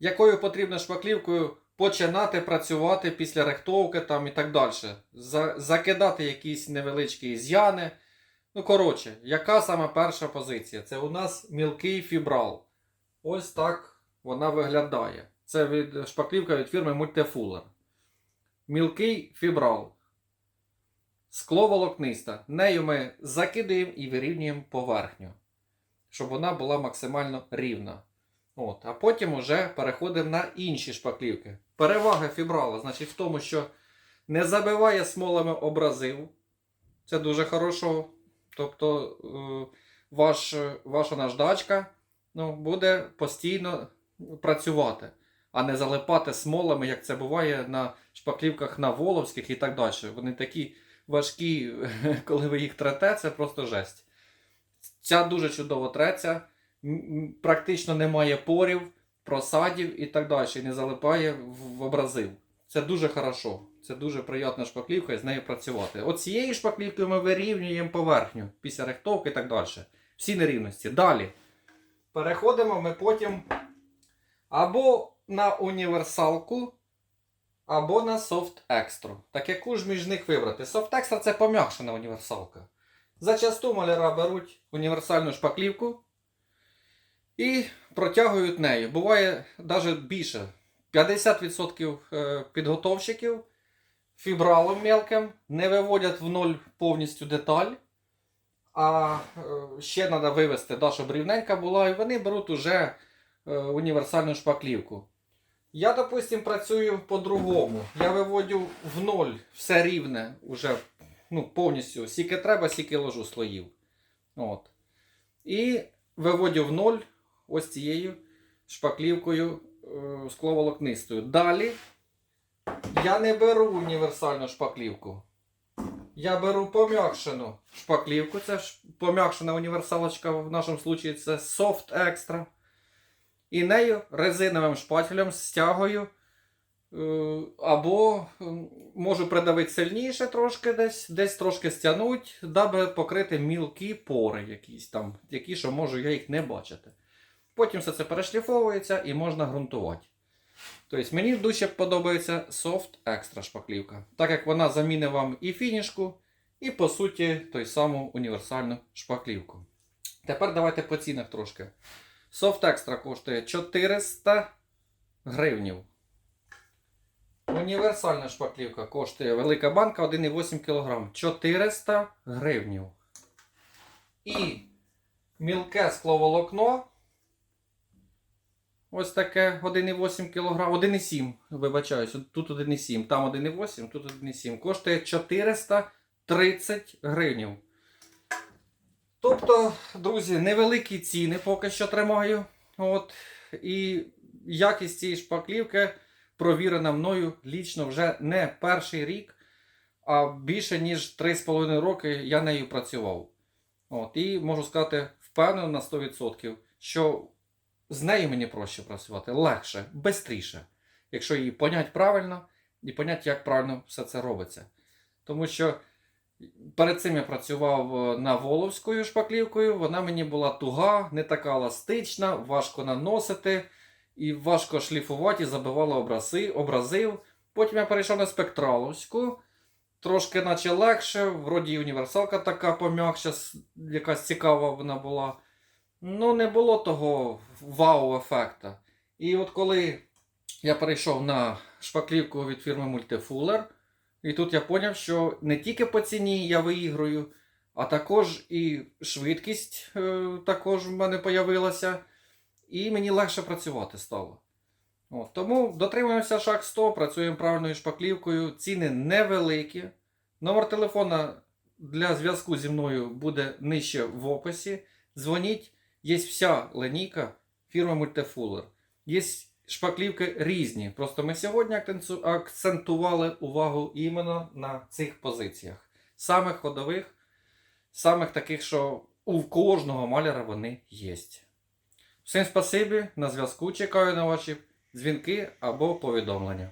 якою потрібно шпаклівкою починати працювати після рихтовки там і так далі. За, закидати якісь невеличкі з'яни. Ну, коротше, яка саме перша позиція? Це у нас мілкий фібрал. Ось так вона виглядає. Це від шпаклівка від фірми Multifuller. Мілкий фібрал. Скло волокниста. Нею ми закидаємо і вирівнюємо поверхню, щоб вона була максимально рівна. От, а потім вже переходимо на інші шпаклівки. Перевага фібрала значить в тому, що не забиває смолами образив. Це дуже хорошо. Тобто е, ваш, ваша наждачка ну, буде постійно працювати, а не залипати смолами, як це буває на шпаклівках на Воловських і так далі. Вони такі важкі, коли ви їх трете, це просто жесть. Ця дуже чудово треться, практично немає порів, просадів і так далі, не залипає в в образив. Це дуже хорошо. Це дуже приємна шпаклівка і з нею працювати. От цією шпаклівкою ми вирівнюємо поверхню після рихтовки і так далі. Всі нерівності. Далі. Переходимо ми потім або на універсалку, або на Soft Extra. Так яку ж між них вибрати? Soft Extra це пом'якшена універсалка. Зачасту маляра беруть універсальну шпаклівку і протягують нею. Буває навіть більше. 50% е, підготовщиків фібралом мелким не виводять в ноль повністю деталь. А е, ще треба вивести, да, щоб рівненька була, і вони беруть уже е, універсальну шпаклівку. Я, допустим, працюю по-другому. Я виводю в ноль все рівне, уже ну, повністю. Скільки треба, скільки ложу слоїв. От. І виводю в ноль ось цією шпаклівкою е, скловолокнистою. Далі я не беру універсальну шпаклівку. Я беру пом'якшену шпаклівку. Це пом'якшена універсалочка в нашому случаї це Soft Extra. І нею резиновим шпателем стягую. е, Або можу придавити сильніше трошки десь, десь трошки стягнуть, даби покрити мілкі пори якісь там, які, що можу я їх не бачити. Потім все це перешліфовується і можна ґрунтувати. Тобто мені дуже подобається Soft Extra шпаклівка, так як вона замінить вам і фінішку, і по суті той саму універсальну шпаклівку. Тепер давайте по цінах трошки. Soft Extra коштує 400 гривнів. Універсальна шпаклівка коштує велика банка 1,8 кг 400 гривнів. І мілке скловолокно. Ось таке 1,8 кг, 1,7, вибачаюсь, тут 1,7, там 1,8, тут 1,7. Коштує 430 гривнів. Тобто, друзі, невеликі ціни поки що тримаю. От. І якість цієї шпаклівки провірена мною лічно вже не перший рік, а більше ніж 3,5 роки я нею працював. От. І можу сказати впевнено на 100%, що з нею мені проще працювати, легше, швидше, якщо її понять правильно і понять, як правильно все це робиться. Тому що перед цим я працював е, на воловською шпаклівкою, вона мені була туга, не така еластична, важко наносити і важко шліфувати, і забивала образи, образив. Потім я перейшов на спектраловську. Трошки наче легше, вроді універсалка така пом'якша, якась цікава вона була. Ну, не було того вау-ефекта. І от коли я перейшов на шпаклівку від фірми Multifuller, і тут я зрозумів, що не тільки по ціні я виіграю, а також і швидкість е, також в мене з'явилася, і мені легше працювати стало. От, тому дотримуємося шаг 100, працюємо правильною шпаклівкою, ціни невеликі. Номер телефона для зв'язку зі мною буде нижче в описі. Дзвоніть. Є вся линійка фірми Multifuller. Є шпаклівки різні. Просто ми сьогодні акцентували увагу іменно на цих позиціях. Самих ходових, самих таких, що у кожного маляра вони є. Всім спасибі, на зв'язку. Чекаю на ваші дзвінки або повідомлення.